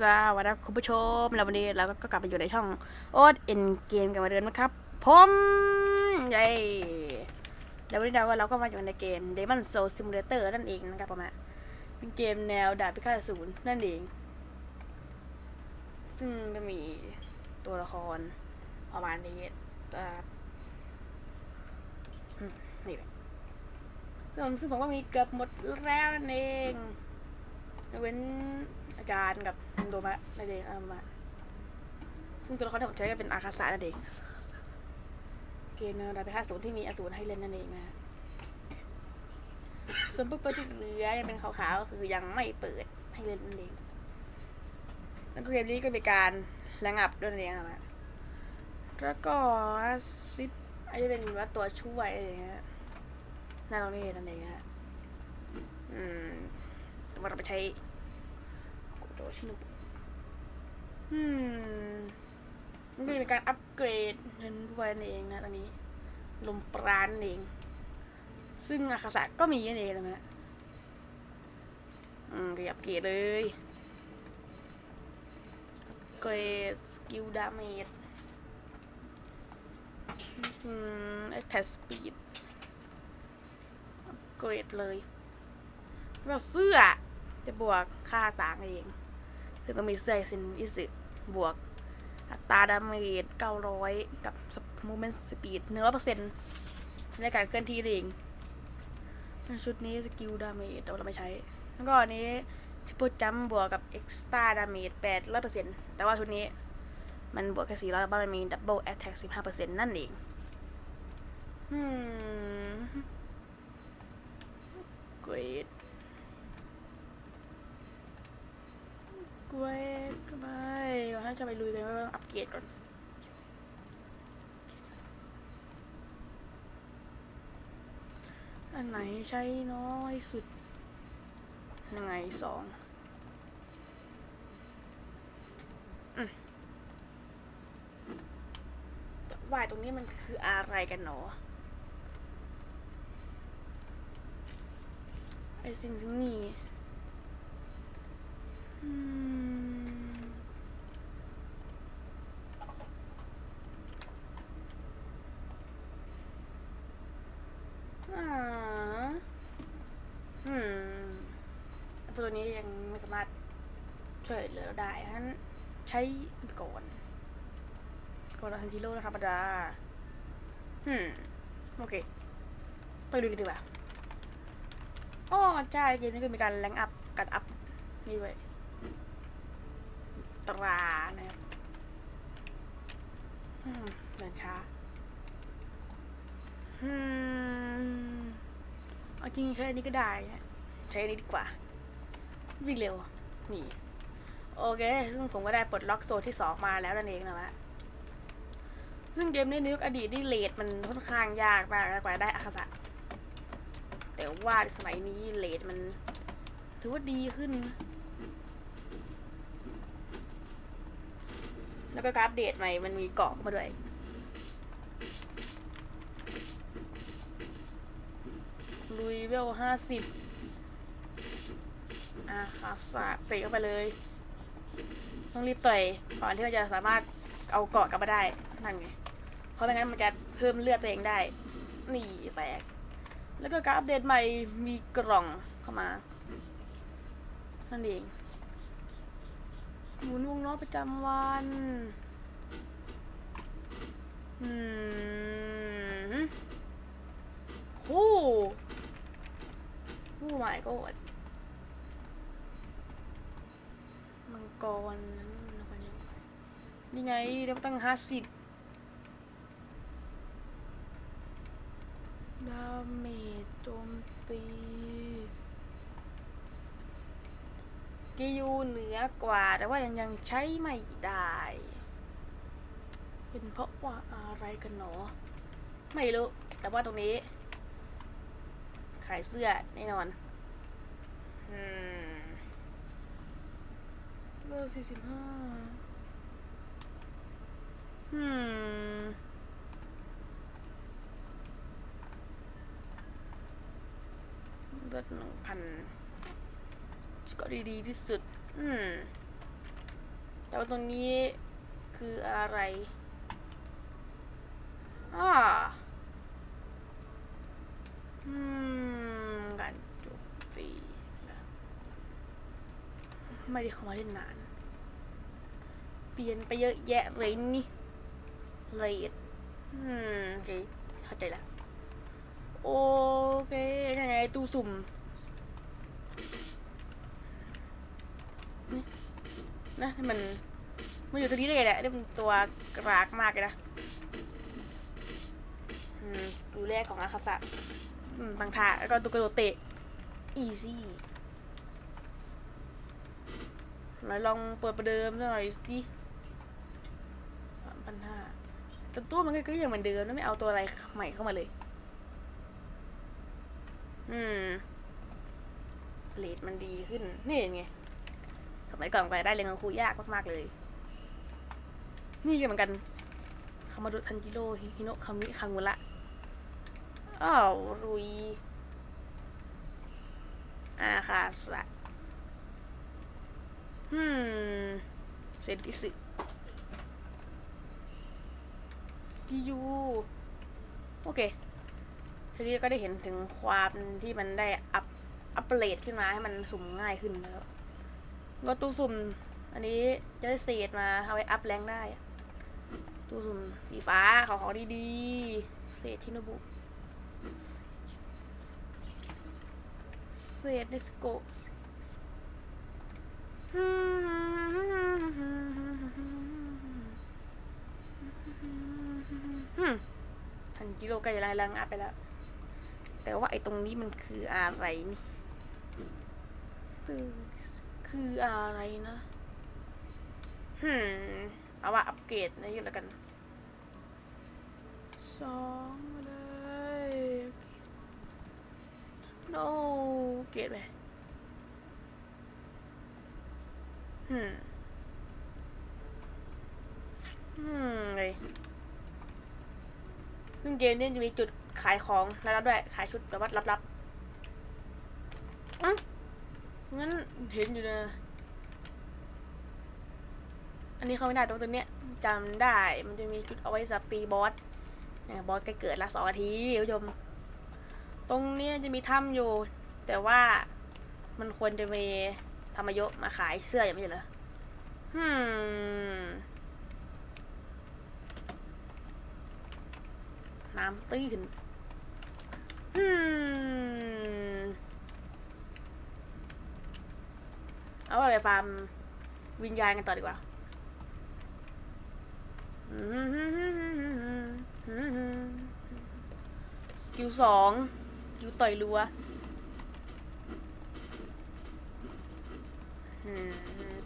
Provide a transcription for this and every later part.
สวัสดีคุณผู้ชม แล้ววันนี้เราก็กลับมาอยู่ในช่องโอ๊ตเอ็นเกมกันมาเดิมนะครับ ผมเย้แล้ววันนี้เราเราก็มาอยู่ในเกม Demon Soul Simulator นั่นเองนะครับผมอะเป็นเกมแนวดาบพิฆาตอสูรนั่นเอง ซึ่งจะมีตัวละครประมาณนี้อ่าอืมนี่แหละซึ่งผมก็มีเกือบหมดแล้วนั่นเองเว้น อาจารย์กับโดมะนั่นเองอามาซึ่งตัวละครที่ผมใช้ก็เป็นอาคาสะนั่นเองเกมเนอร์ดาไปห้าศูนย์ที่มีอสูรให้เล่นนั่นเองนะ ส่วนพวกตัวที่เหลือยังเป็นขาวๆก็คือยังไม่เปิดให้เล่นนั่นเอง แล้วก็เกมนี้ก็มีการระงับด้วยนั่นเองนะแล้วก็ซิปอันนี้เป็นว่าตัวช่วยอะไรอย่างเงี้ยน้าตรงนี้นั่นเองฮะอืมแต่ว่าเราไปใช้ ชินุอืมมันก็เป็นการอัปเกรดเงินด้วยนั่นเองนะตอนนี้ ลมปราณนั่นเอง ซึ่งอาคาสะก็มีนั่นเองนะฮะอืมไปอัปเกรดเลยอัปเกรดสกิลดาเมจอืมแอคแทสปีดอัปเกรดเลยแบบเสื้อจะบวกค่าต่างเอง คือต้องมีเสื้อซินอิสึบวกอัตราดาเมจ900 กับมูเมนต์สปีด100%เปอร์เซ็นต์ในการเคลื่อนที่เองชุดนี้สกิลดาเมจแต่ว่าเราไม่ใช้ แล้วก็อันนี้ทิปเปิลจัมบวกกับเอ็กซ์ตร้าดาเมจ800%แต่ว่าชุดนี้มันบวกแค่400แล้วมันมีดับเบิลแอตแทก15%นั่นเองอืม เกรดกล้ยก็ไปเราถ้าจะไปลุยกันก็ต้องอัปเกรดก่อนอันไหนใช้น้อยสุด ยังไงสองอืมว่ายตรงนี้มันคืออะไรกันหนอ ไอสิ่งนี่อืมอ่าอืม ตัวนี้ยังไม่สามารถช่วยเหลือได้ฉะนั้นใช้ก่อนก่อนเราทันจิโร่ธรรมดาอืมโอเค ไปดูกันดีกว่าอ๋อใช่เกมนี้ก็มีการแรงอัพการอัพนี่ไว้ย ตรานะครับเดินช้าอืมเอาจริงใช้อันนี้ก็ได้นะใช้อันนี้ดีกว่า วิ่งเร็ว นี่ โอเค ซึ่งผมก็ได้ปลดล็อกโซนที่สองมาแล้วนั่นเองนะวะซึ่งเกมนี้ในยุคอดีตนี่เลดมันค่อนข้างยากมากกว่าได้อาคาสะแต่ว่าสมัยนี้เลดมัน ถือว่าดีขึ้น แล้วก็การอัปเดตใหม่มันมีเกาะเข้ามาด้วยลุยเวลห้าสิบอะขาสาเตะเข้าไปเลย ต้องรีบต่อยก่อนที่มันจะสามารถเอาเกาะกลับมาได้นั่นไงเพราะไม่งั้นมันจะเพิ่มเลือดตัวเองได้ นี่แตก แล้วก็การอัปเดตใหม่มีกล่องเข้ามา นั่นเอง หมุนวงล้อประจำวันอืมโอ้โอ้ my god มังกรนั้นมันยังนี่ไงเดี๋ยวตั้งห้าสิบดาเมจโจมตี กิยูเหนือกว่า แต่ว่ายังยังใช้ไม่ได้ เป็นเพราะว่าอะไรกันหนอ ไม่รู้ แต่ว่าตรงนี้ ขายเสื้อแน่นอนอืมเบอร์สี่สิบห้าอืมลดหนึ่งพัน ก็ดีๆที่สุด อืมว่าตรงนี้คืออะไรอ่าอืมการโจมตีนะไม่ได้เข้ามาเล่นนาน เปลี่ยนไปเยอะแยะเลยนี่เลดอืมโอเคเข้าใจแล้วโอเคยังไงตู้สุ่ม นะมันมันอยู่ตรงนี้ได้ไงเนี่ยนี่มันตัวกรากมากเลยนะอืมสกิลแรกของอาคาสะบางท่าแล้วก็ตัวกระโดดเตะอีซี่ไหนลองเปิดประเดิมหน่อยสิสามพันห้าแต่ตัวมันก็ยังเหมือนเดิมนะไม่เอาตัวอะไรใหม่เข้ามาเลย อืมเลดมันดีขึ้น นี่ไง สมัยก่อนไปได้เรียนกับครูยากมากๆเลย นี่ก็เหมือนกันคามาดุทันจิโร่ฮิโนะคามิคังมุระอ้าวรุยอาคาสะอืมเซนติสึจิยูโอเคทีนี้ก็ได้เห็นถึงความที่มันได้อัพอัปเกรดขึ้นมาให้มันสุ่มง่ายขึ้นแล้ว ก็ตู้สุ่ม อันนี้จะได้เศษมาเอาไว้อัพแรงได้ ตู้สุ่มสีฟ้าของของดีๆ เศษชิโนบุ เศษเนสโกทันจิโร่ใกล้จะไล่ลังอัพไปแล้ว แต่ว่าไอ้ตรงนี้มันคืออะไรนี่ตึง คืออะไรนะฮึมเอาว่าอัปเกรดนะอยู่แล้วกันสองเลยโนเกรดไปฮึมฮึมเลยซึ่งเกมนี้จะมีจุดขายของแล้วด้วยขายชุดแบบว่าลับๆอะงั้น เห็นอยู่นะ อันนี้เข้าไม่ได้ตรงตัวเนี้ยจำได้ มันจะมีจุดเอาไว้สับตีบอสเนี่ยบอสใกล้เกิดละสองนาทีคุณผู้ชม ตรงเนี้ยจะมีถ้ำอยู่ แต่ว่ามันควรจะมีธรรมยศมาขายเสื้ออย่างไม่ใช่เหรอฮึมน้ำตื้นฮึม เอาอะไรฟาร์มวิญญาณกันต่อดีกว่าสกิลสองสกิลต่อยรัว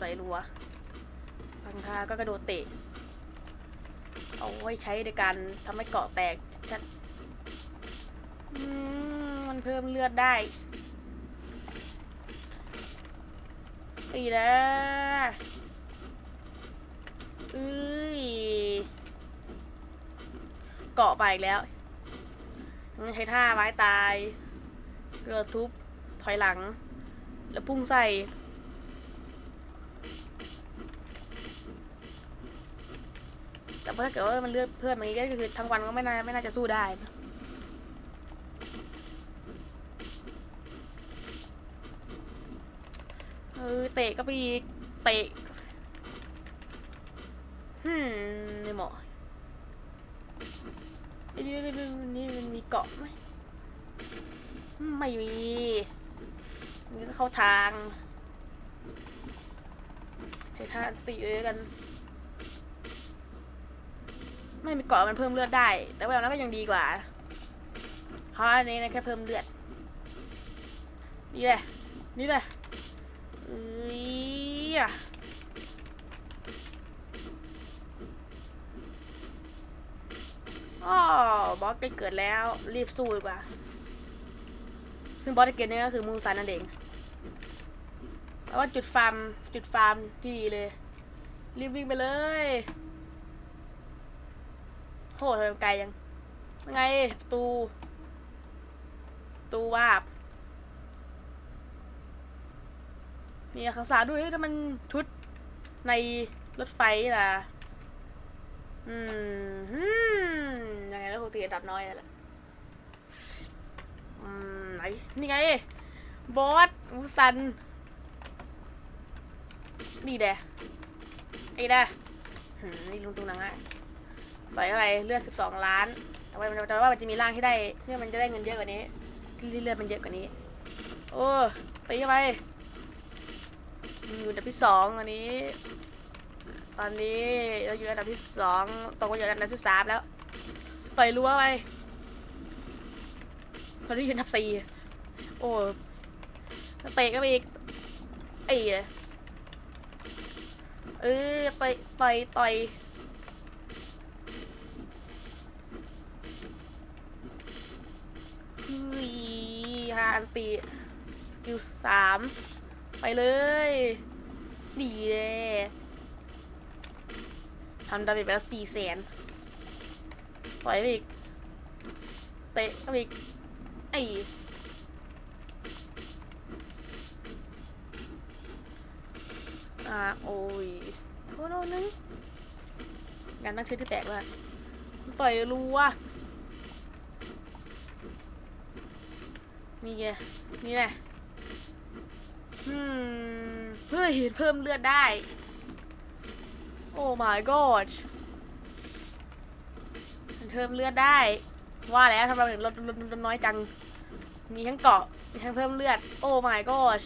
ต่อยรัวบางคาก็กระโดดเตะ เอาไว้ใช้ในการทำให้เกาะแตกชัดมันเพิ่มเลือดได้ ตีแล้วเอ้ยเกาะไปอีกแล้วงั้นใช้ท่าไม้ตายเกลือทุบถอยหลัง แล้วพุ่งใส่แต่ถ้าเกิดว่ามันเลือดเพื่อนมันก็คือทั้งวันก็ไม่น่าไม่น่าจะสู้ได้นะ เออเตะก็ไปอีก เตะฮึมไม่เหมาะไอ้นี่นี่มันมีเกาะไหมไม่มีนี่เข้าทางใช้ท่าตีเลยกัน ไม่มีเกาะมันเพิ่มเลือดได้ แต่ว่านั้นก็ยังดีกว่า เพราะอันนี้นะแค่เพิ่มเลือด นี่แหละ นี่แหละ เอ้ยอะอ๋อบอสใกล้เกิดแล้ว รีบสู้ดีกว่า ซึ่งบอสในเกมนี้ก็คือมูซันนั่นเองแล้วว่าจุดฟาร์ม จุดฟาร์มที่ดีเลย รีบวิ่งไปเลยโหทำไมไกลยังยังไงประตูประตูวาบ มีอักษรด้วยถ้ามันชุดในรถไฟล่ะ อืมฮึมยังไงแล้วปกติอันดับน้อยนั่นแหละอืมไหน นี่ไง บอสมูซัน นี่แดะไอ้แดะนี่ลุงตุงนังอะต่อยเข้าไปเลือดสิบสองล้าน แต่ว่าแต่ว่ามันจะมีร่างที่ได้ที่มันจะได้เงินเยอะกว่านี้ที่เลือดมันเยอะกว่านี้ โอ้ตีเข้าไป อยู่อันดับที่สองอันนี้ ตอนนี้เราอยู่อันดับที่สองตกมาอยู่อันดับที่สามแล้ว ต่อยรั้วไปตอนนี้อยู่อันดับสี่โอ้เตะก็ไปอีกไอ้เออต่อยต่อยต่อยคือฮาอันติสกิลสาม ไปเลยดีเลยทำดาเมจไปแล้วสี่แสนปล่อยไปอีก เตะไปอีก ไออ่าโอ้ยโทษโทษนึงงานตั้งชื่อที่แปลกว่าต่อยรัวมีไงนี่แหละ เฮ้ยเพิ่มเลือดได้ โอ้ my god มันเพิ่มเลือดได้ ว่าแล้วทำไมถึงลดลดลดน้อยจัง มีทั้งเกาะ มีทั้งเพิ่มเลือด โอ้ my god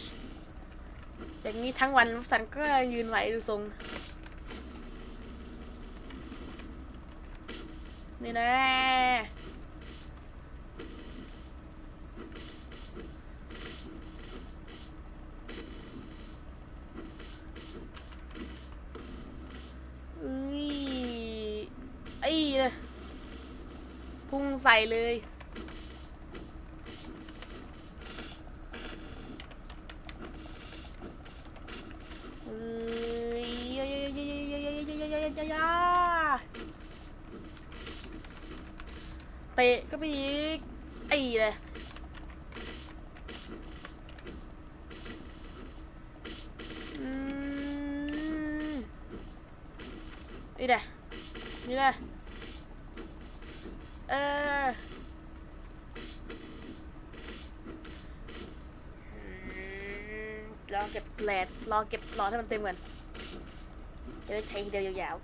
อย่างนี้ทั้งวันสันก็ยืนไหวดูทรง นี่แน่ อุ้ยไอ้เลยพุ่งใส่เลย เอ้ยยายายายายายายายยยเตะก็ไปอีกไอ้เลยอืม นี่แหละนี่แหละเออรอเก็บแหลดรอเก็บรอให้มันเต็มก่อนจะได้ใช้ทีเดียวยาว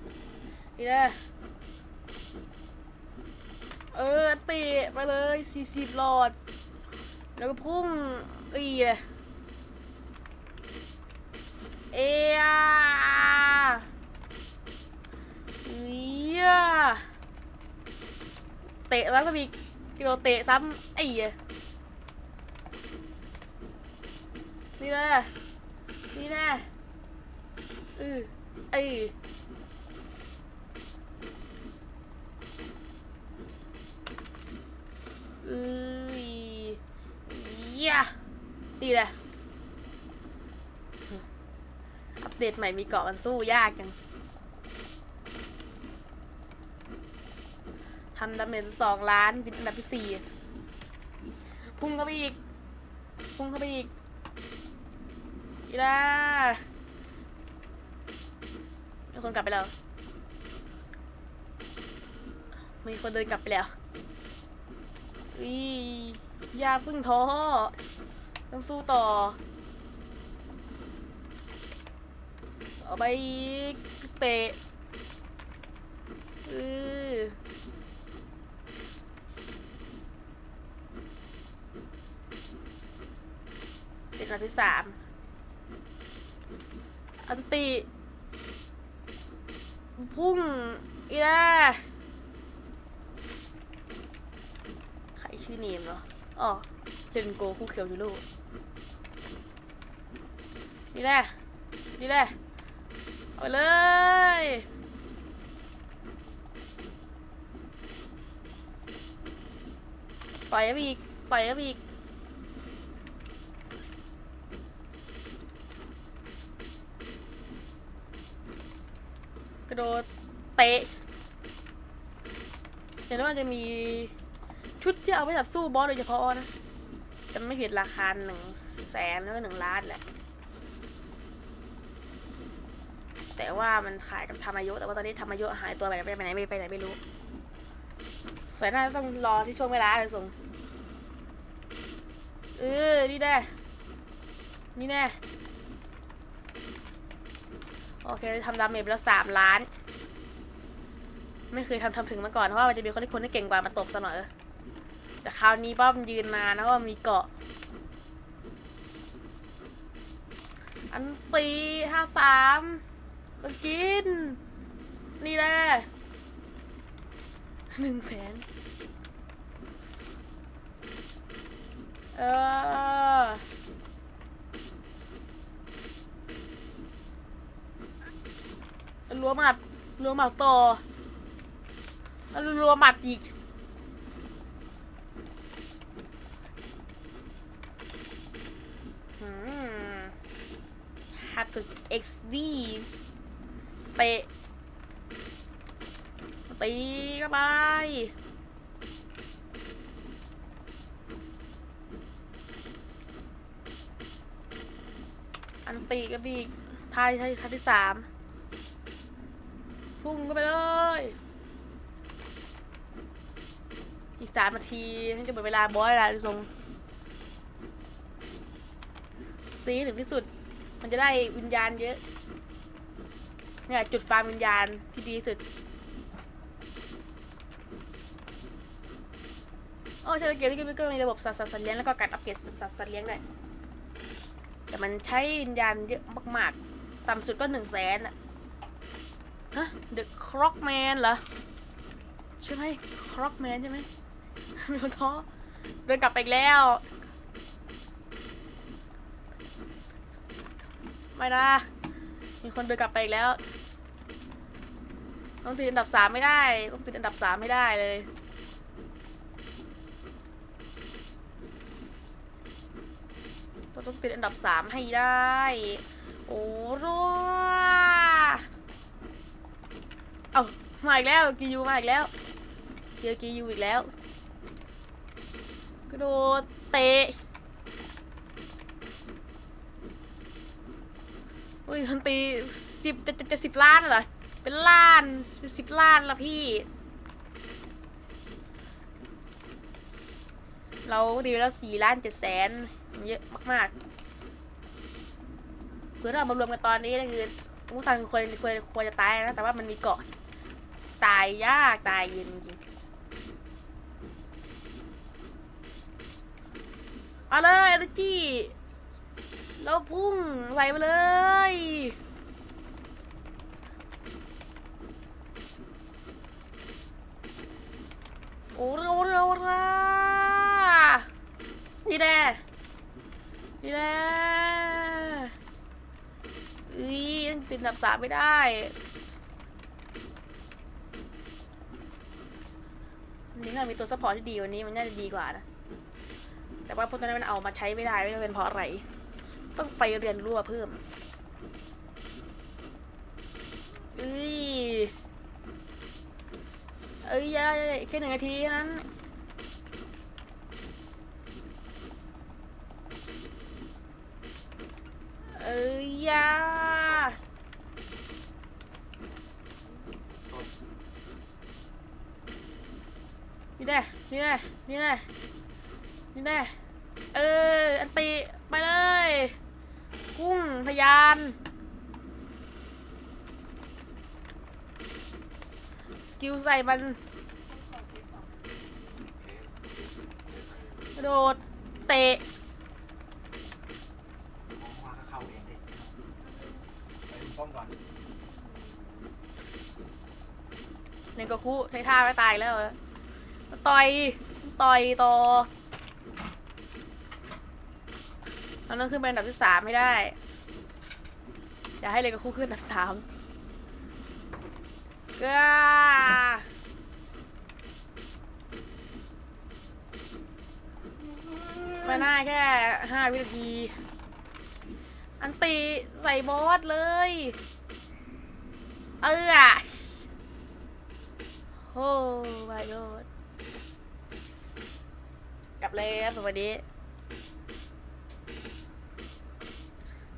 ๆนี่แหละเออตีไปเลยสี่สิบหลอด แล้วก็พุ่งอีเลยเอียเอีย เตะแล้วก็มีกิโลเตะซ้ำไอ้เหี้ยนี่แหละนี่แหละเออเออเอ้ยยะดีเลยอัปเดตใหม่มีเกาะมันสู้ยากจังำดาเมจสองล้านเป็นอันดับที่สี่พุ่งเข้าไปอีก พุ่งเข้าไปอีกอีล่ามีคนกลับไปแล้ว มีคนเดินกลับไปแล้วอีอย่าพึ่งท้อ ต้องสู้ต่อ เอาไปเตะอือ เป็นอันที่สามอันติพุ่งอีล่าใครชื่อเนมเหรออ๋อเทนโกคู่เขียวยูโรนี่แหละนี่แหละเอาเลยปล่อยอีกปล่อยอีก ระโดดเตะเห็นว่ามันจะมีชุดที่เอาไว้แบบสู้บอสโดยเฉพาะนะจะไม่ผิดราคาหนึ่งแสนหรือว่าหนึ่งล้านแหละ แต่ว่ามันขายกับธรรมยุแต่ว่าตอนนี้ธรรมยุหายตัวไปไหนไปไหนไม่ไปไหนไม่รู้สายหน้าต้องรอที่ช่วงเวลาเลยส่งเออนี่แน่นี่แน่ โอเคทำดาเมจแล้วสามล้าน ไม่เคยทำทำถึงมาก่อนเพราะว่ามันจะมีคนที่คนที่เก่งกว่ามาตบตลอดเลยแต่คราวนี้ป้อมยืนนานนะเพราะว่ามีเกาะ อันตีห้าสามกิน นี่แหละหนึ่งแสนเออ รัวหมัดรัวหมัดต่อแล้วรัวหมัดอีกอืม have to XD เตะตีก็ไปอันตีก็บีกทาที่ท่าที่ท่าที่สาม พุ่งก็ไปเลย อีกสามนาทีฉันจะหมดเวลาบอยแล้วดูทรงตีห้ถึงที่สุด มันจะได้วิญญาณเยอะ เนี่ยจุดฟาร์มวิญญาณที่ดีสุดโอ้ใช่เกมนี้ก็มีระบบสัตว์สัตว์เลี้ยงแล้วก็การอัปเกรดสัตว์สัตว์เลี้ยงด้วยแต่มันใช้วิญญาณเยอะมากๆ ต่ำสุดก็หนึ่งแสนอะ ฮะ The Crockman เหรอใช่ไหม Crockman ใช่ไหมมีคนท้อเดินกลับไปอีกแล้ว ไม่นะ มีคนเดินกลับไปอีกแล้ว ต้องติดอันดับสามไม่ได้ ต้องติดอันดับสามไม่ได้เลยเราต้องติดอันดับสามให้ได้ โอ้โห เอามาอีกแล้วกียูมาอีกแล้วเจอกียูอีกแล้ว กระโดดเตะอุ้ยคนตีสิบจะจะจะสิบล้านเหรอ เป็นล้านเป็นสิบล้านละพี่ เราดีแล้วสี่ล้านเจ็ดแสนเยอะมากๆคือถ้าเอามารวมกันตอนนี้ก็คือมุสันควรควรควรจะตายนะ แต่ว่ามันมีเกาะ ตายยากตายเย็นจริงเอาเลยเอเนจีแล้วพุ่งไหลมาเลย โอ้เร็วเร็วเร็วนี่แน่นี่แน่อุ้ยยังติดอันดับสามไม่ได้ นี่ถ้ามีตัวซัพพอร์ตที่ดีกวันนี้มันน่าจะดีกว่านะ แต่ว่าพวกนั้นมันเอามาใช้ไม่ได้ไม่รู้เป็นเพราะอะไร ต้องไปเรียนรู้เพิ่มเอ้ยเอ้ยแค่หนึ่งนาทีนั้นเอ้ยยา นี่แน่นี่แน่นี่แน่นี่แน่เออ อันตีไปเลย กุ้งพยาน สกิลใส่มันกระโดด เตะว่าก็เข้าเองดิไปดูป้อมก่อนเนนโกคุใช้ท่าไม่ตายแล้วเหรอ ต่อยต่อยต่อเราต้องขึ้นไปอันดับที่สามให้ได้ อย่าให้เลนโกคุขึ้นอันดับสามก้ามาหน้าแค่ห้าวินาที อันตีใส่บอสเลย เอออะโอ้ my god กลับเลยครับสวัสดี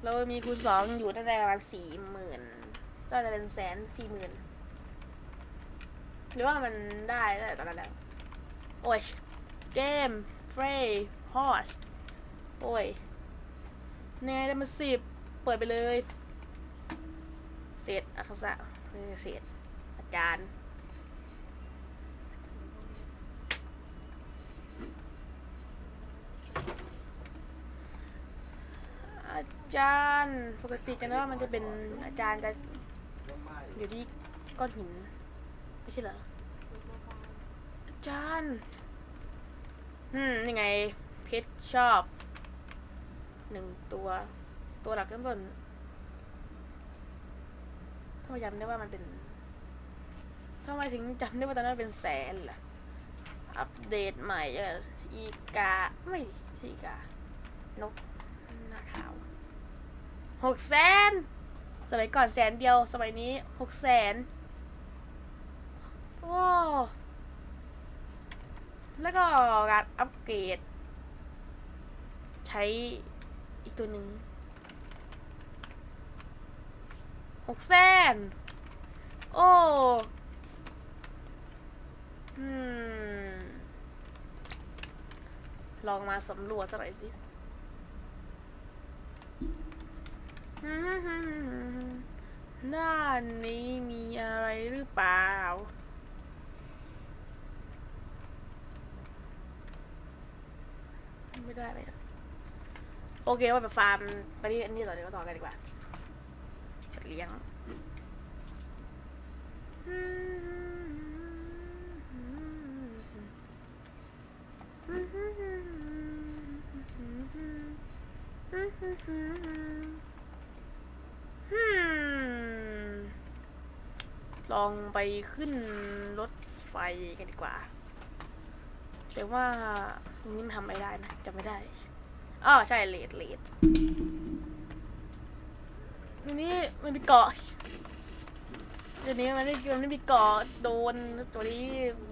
เรามีคูณสองอยู่ตั้งแต่ประมาณสี่หมื่นก็จะเป็นแสนสี่หมื่นหรือว่ามันได้ตั้งแต่ตอนนั้นแล้วโอ้ยเกมเฟรย์ฮอตโอ้ยแน่ได้มาสิบเปิดไปเลยเศษอักษะเออเศษอาจารย์ อา จารย์ปกติจะนึกว่ามันจะเป็นอาจารย์จะอยู่ที่ก้อนหินไม่ใช่เหรออาจารย์อืมยังไงเพชรชอบหนึ่งตัวตัวหลักเริ่มต้นทำไมจำได้ว่ามันเป็นทำไมถึงจำได้ว่าตอนนั้นเป็นแสนล่ะ อัปเดตใหม่เอออีกา ไม่อีกานกหน้าขาว หกแสนสมัยก่อนแสนเดียว สมัยนี้หกแสนโอ้แล้วก็การอัปเกรด ใช้อีกตัวหนึ่งหกแสนโอ้อืมลองมาสำรวจสักหน่อยสิ ด้านนี้มีอะไรหรือเปล่า ไม่ได้ไหมโอเคว่าไปฟาร์มไปที่อันนี้ต่อเดี๋ยวต่อกันดีกว่าจะเลี้ยงอืม ลองไปขึ้นรถไฟกันดีกว่า แต่ว่านู้นทำไม่ได้นะจำไม่ได้อ๋อใช่เลดเลดทีนี้มันมีเกาะเดี๋ยวนี้มันไม่มันไม่มีเกาะโดนตัวนี้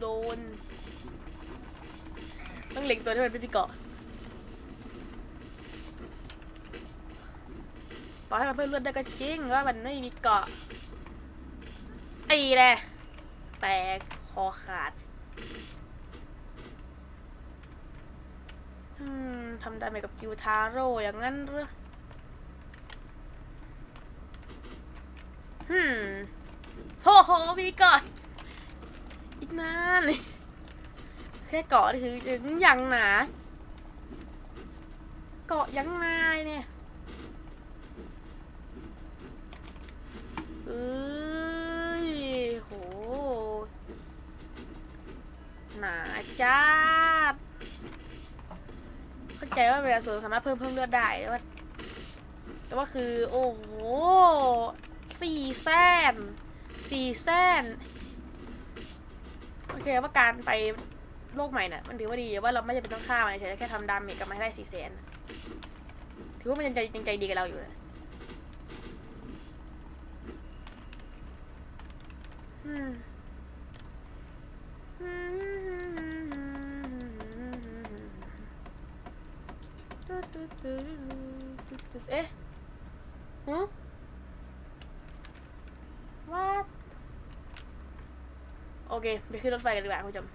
โดน ต้องเล็กตัวที่มันไม่มีเกาะต่อให้มันเพิ่มเลือดได้ก็จริงว่ามันไม่มีเกาะ ไอ้แหละแตกคอขาด อืมทำได้ไหมกับกิวทาโร่อย่างนั้นหรอฮึมโหโหมีเกาะอีกนานเลยแค่เกาะนี่คือถึงอย่างหนา เกาะยังนายเนี่ยเอ้ยโห หนาจ้าดเข้าใจว่าเวลาสูงสามารถเพิ่มเพิ่มเลือดได้แต่ว่าแต่ว่าคือ โอ้โหสี่แสนสี่แสนโอเคว่าการไปโลกใหม่น่ะมันถือว่าดีว่าเราไม่จำเป็นต้องฆ่ามันเฉยแค่ทำดาเมจกับมันให้ได้สี่แสนถือว่ามันยังใจยังใจดีกับเราอยู่นะอืม เอ๊ะฮะ what โอเค ไปขึ้นรถไฟกันดีกว่าคุณผู้ชม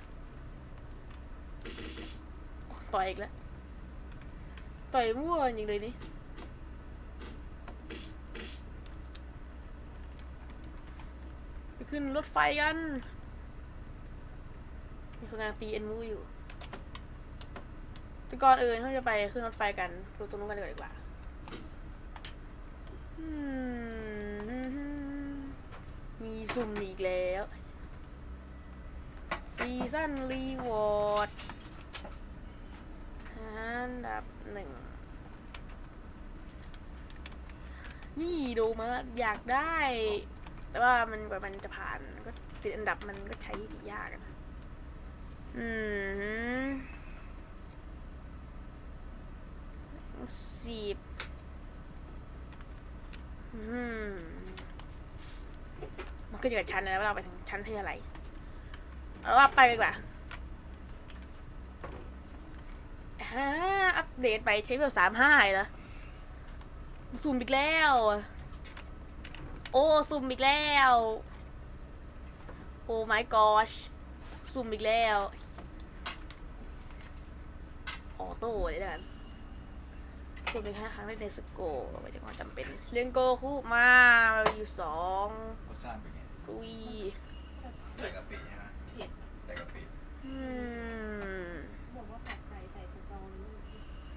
ต่อยอีกแล้ว ต่อยมั่วจริงเลยนี่ไปขึ้นรถไฟกัน มีคนกำลังตีเอ็นมูอยู่ แต่ก่อนอื่นเขาจะไปขึ้นรถไฟกันดูตรงนู้นกันดีกว่ามมีสุ่มอีกแล้วซีซั่นรีวอร์ดอันดับหนึ่ง นี่ดูมาอยากได้ แต่ว่ามันกว่ามันจะผ่านก็ติดอันดับมันก็ใช้ดียากอะนะ อืม สิบอืมมันก็อยู่กับชั้นนะว่าเราไปถึงชั้นที่อะไรเอาว่าไปดีกว่าฮ่าอัปเดตไปใช้แบบสามห้าเหรอซูมอีกแล้ว โอ้สุ่มอีกแล้ว โอ้ my gosh สุ่มอีกแล้ว ออโต้เลยนะ สุ่มอีกห้าครั้งได้ในสโกไม่ใช่ความจำเป็นเรียนโกคุมาเราอยู่สองรสชาติเป็นไงลุยใส่กะปิใช่ไหมเผ็ดใส่กะปิอืมบอกว่าผัดไทยใส่สตอนี่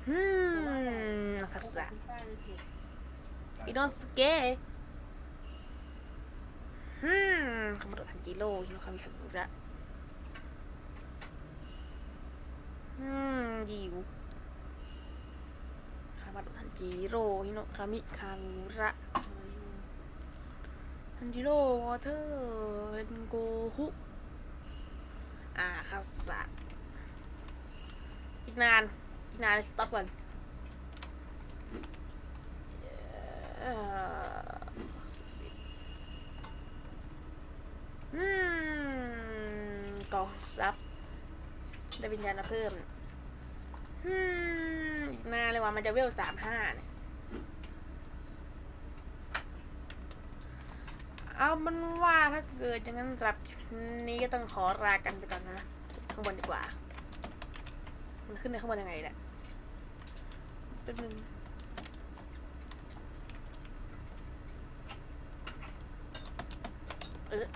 อืมนักษะคุณป้าเลยเผ็ดอิโนสเกะอืมคามาโดะทันจิโร่ฮิโนคามิคากุระอืมยิว คามาโดะทันจิโร่ฮิโนคามิคากุระทันจิโร่วอเตอร์เรนโกฮุอาคาสะอีกนาน อีกนานสต็อปก่อนอืมกองซับได้วิญญาณเพิ่ม อืมอีกนานเลยว่ามันจะเวลสามห้าเนี่ยเอามันว่าถ้าเกิดอย่างนั้นสำหรับนี้ก็ต้องขอลากันไปก่อนนะ ข้างบนดีกว่า มันขึ้นไปข้างบนยังไงเนี่ยแป๊บนึงเออ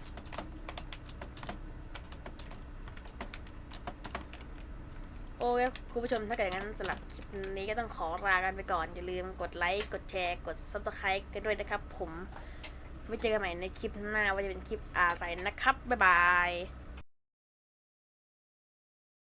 อเคคุณผู้ชมถ้าเกิดอย่างนั้นสำหรับคลิปนี้ก็ต้องขอลากันไปก่อน อย่าลืมกดไลค์ กดแชร์ กด subscribe กันด้วยนะครับ ผมไว้เจอกันใหม่ในคลิปหน้าว่าจะเป็นคลิปอะไรนะครับ บ๊ายบาย